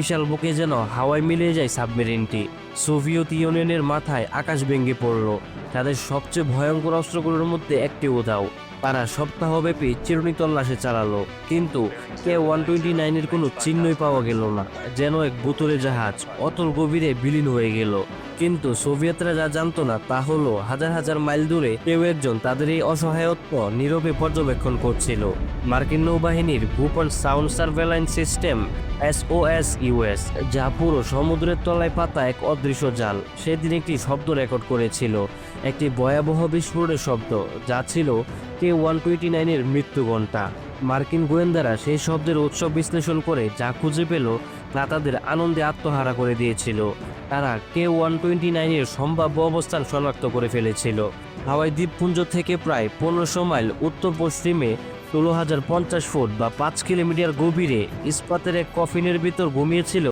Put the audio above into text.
বিশাল বুকে যেন হাওয়ায় মিলিয়ে যায় সাবমেরিনটি। সোভিয়েত ইউনিয়নের মাথায় আকাশ ভেঙে পড়ল। তাদের সবচেয়ে ভয়ঙ্কর অস্ত্রগুলোর মধ্যে একটি উধাও। তারা সপ্তাহব্যাপী চিরুনি তল্লাশে চালালো, কিন্তু কে ওয়ান টোয়েন্টি নাইনের কোনো চিহ্নই পাওয়া গেল না, যেন এক বোতলে জাহাজ অতল গভীরে বিলীন হয়ে গেল। কিন্তু সোভিয়েতরা যা জানতো না তা হলো হাজার হাজার মাইল দূরে কেউ একজন তাদের এই অসহায়ত্ব নীরবে পর্যবেক্ষণ করছিল। মার্কিন নৌবাহিনীর Bhupen sound surveillance system SOS US যা পুরো সমুদ্রের তলায় পাতা এক অদৃশ্য জাল। সেদিন একটি শব্দ রেকর্ড করেছিল। একটি ভয়াবহ বিস্ফোরণের শব্দ, যা ছিল কে ওয়ান টোয়েন্টি নাইনের মৃত্যু ঘণ্টা মার্কিন গোয়েন্দারা সেই শব্দের উৎস বিশ্লেষণ করে যা খুঁজে পেল তা তাদের আনন্দে আত্মহারা করে দিয়েছিল। তারা কে ওয়ান টোয়েন্টি নাইনের সম্ভাব্য অবস্থান শনাক্ত করে ফেলেছিল। হাওয়াই দ্বীপপুঞ্জ থেকে প্রায় পনেরোশো মাইল উত্তর পশ্চিমে ষোলো হাজার পঞ্চাশ ফুট বা পাঁচ কিলোমিটার গভীরে ইস্পাতের এক কফিনের ভিতর ঘুমিয়েছিল